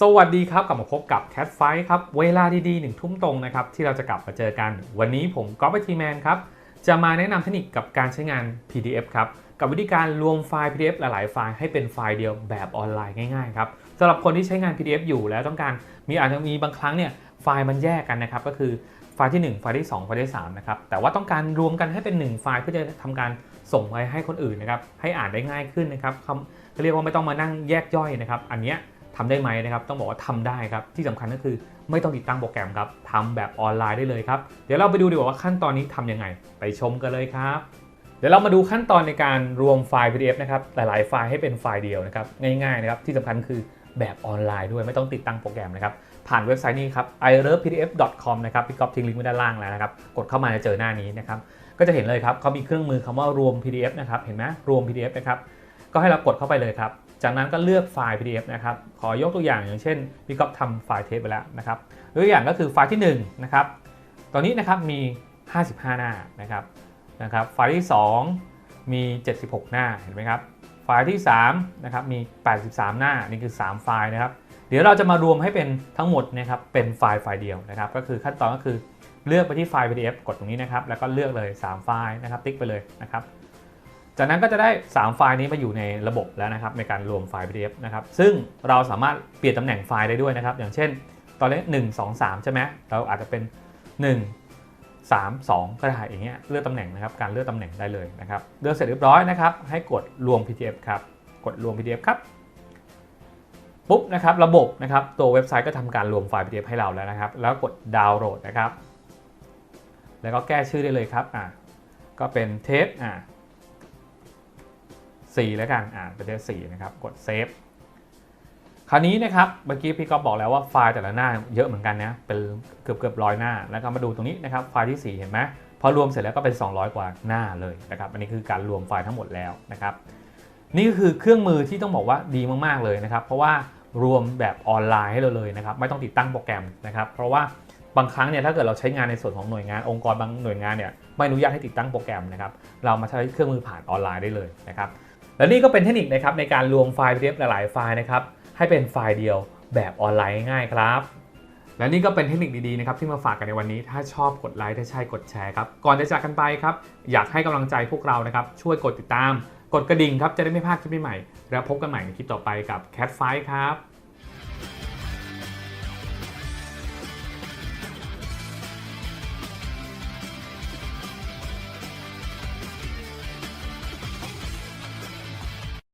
สวัสดีครับ กลับมาพบกับ Cat Fight ครับ เวลาดีๆหนึ่งทุ่มตรงนะครับ ที่เราจะกลับมาเจอกัน วันนี้ผมก๊อฟไอทีแมนครับ จะมาแนะนำเทคนิคกับการใช้งาน PDF ครับ กับวิธีการรวมไฟล์ PDF หลายๆ ไฟล์ให้เป็นไฟล์เดียวแบบออนไลน์ง่ายๆครับสำหรับคนที่ใช้งาน PDF อยู่แล้วต้องการมีอาจจะมีบางครั้งเนี่ยไฟล์มันแยกกันนะครับก็คือไฟล์ที่ 1 ไฟล์ที่ 2 ไฟล์ที่3นะครับแต่ว่าต้องการรวมกันให้เป็น 1 ไฟล์เพื่อจะทำการส่งไปให้คนอื่นนะครับให้อ่านได้ง่ายขึ้นนะครับคำเรียกว่าไม่ต้องมานั่งแยกย่อยนะครับอันเนี้ย ทำได้ไหมนะครับ ต้องบอกว่าทำได้ครับ ที่สำคัญก็คือไม่ต้องติดตั้งโปรแกรมครับทำแบบออนไลน์ได้เลยครับ เดี๋ยวเราไปดูดีกว่าว่าขั้นตอนนี้ทำยังไง ไปชมกันเลยครับ เดี๋ยวเรามาดูขั้นตอนในการรวมไฟล์ PDF นะครับ หลายๆ ไฟล์ให้เป็นไฟล์เดียวนะครับ ง่ายๆนะครับ ที่สำคัญคือแบบออนไลน์ด้วยไม่ต้องติดตั้งโปรแกรมนะครับ ผ่านเว็บไซต์นี้ครับ i l o v e p d f com นะครับพี่ก๊อฟทิ้งลิงก์ไว้ด้านล่างแล้วนะครับ กดเข้ามาจะเจอหน้านี้นะครับ ก็จะเห็นเลยครับเขามีเครื่องมือคำว่ารวม PDF นะครับ เห็นไหมรวม PDF นะครับ ก็ให้เรากดเข้าไปเลยครับ จากนั้นก็เลือกไฟล์ PDF นะครับ ขอยกตัวอย่างอย่างเช่นพี่ก๊อฟทำไฟล์เทปไปแล้วนะครับตัวอย่างก็คือไฟล์ที่1นะครับตอนนี้นะครับมี 55 หน้านะครับนะครับไฟล์ที่ 2 มี 76 หน้าเห็นไหมครับไฟล์ที่3นะครับมี 83 หน้านี่คือ 3 ไฟล์นะครับ เดี๋ยวเราจะมารวมให้เป็นทั้งหมดนะครับเป็นไฟล์ไฟล์เดียวนะครับ ก็คือขั้นตอนก็คือเลือกไปที่ไฟล์ PDF กดตรงนี้นะครับ แล้วก็เลือกเลย 3 ไฟล์นะครับ ติ๊กไปเลยนะครับ จากนั้นก็จะได้ 3 ไฟล์นี้มาอยู่ในระบบแล้วนะครับในการรวมไฟล์ PDF นะครับซึ่งเราสามารถเปลี่ยนตำแหน่งไฟล์ได้ด้วยนะครับ อย่างเช่น ตอนนี้1 2 3ใช่ไหมเราอาจจะเป็น 1 3 2 ก็ได้อย่างเงี้ยเลือกตำแหน่งนะครับการเลือกตำแหน่งได้เลยนะครับเลือกเสร็จเรียบร้อยนะครับให้กดรวม PDF ครับกดรวม PDF ครับปุ๊บนะครับระบบนะครับตัวเว็บไซต์ก็ทำการรวมไฟล์ PDF ให้เราแล้วนะครับ แล้วกดดาวน์โหลดนะครับ แล้วก็แก้ชื่อได้เลยครับอ่าก็เป็นเทปอ่า 4แล้วกันอ่าเป็นเลข4นะครับกดเซฟคราวนี้นะครับเมื่อกี้พี่ก็บอกแล้วว่าไฟล์แต่ละหน้าเยอะเหมือนกันนะเป็นเกือบเกือบร้อยหน้าแล้วก็มาดูตรงนี้นะครับไฟล์ที่ 4 เห็นไหมพอรวมเสร็จแล้วก็เป็น 200 กว่าหน้าเลยนะครับอันนี้คือการรวมไฟล์ทั้งหมดแล้วนะครับนี่ก็คือเครื่องมือที่ต้องบอกว่าดีมากๆเลยนะครับเพราะว่ารวมแบบออนไลน์ให้เราเลยนะครับไม่ต้องติดตั้งโปรแกรมนะครับเพราะว่าบางครั้งเนี่ยถ้าเกิดเราใช้งานในส่วนของหน่วยงานองค์กรบางหน่วยงานเนี่ยไม่อนุญาตให้ติดตั้งโปรแกรมนะครับเรามาใช้เครื่องมือผ่านออนไลน์ได้เลยนะครับ และนี่ก็เป็นเทคนิคนะครับในการรวมไฟล์ PDF หลาย ๆ ไฟล์นะครับให้เป็นไฟล์เดียวแบบออนไลน์ง่ายครับ และนี่ก็เป็นเทคนิคดี ๆ นะครับที่มาฝากกันในวันนี้ ถ้าชอบกดไลค์ถ้าใช่กดแชร์ครับ ก่อนจะจากกันไปครับ อยากให้กำลังใจพวกเรานะครับ ช่วยกดติดตาม กดกระดิ่งครับจะได้ไม่พลาดคลิปใหม่ๆแล้วพบกันใหม่ในคลิปต่อไปกับ Cat Fight ครับ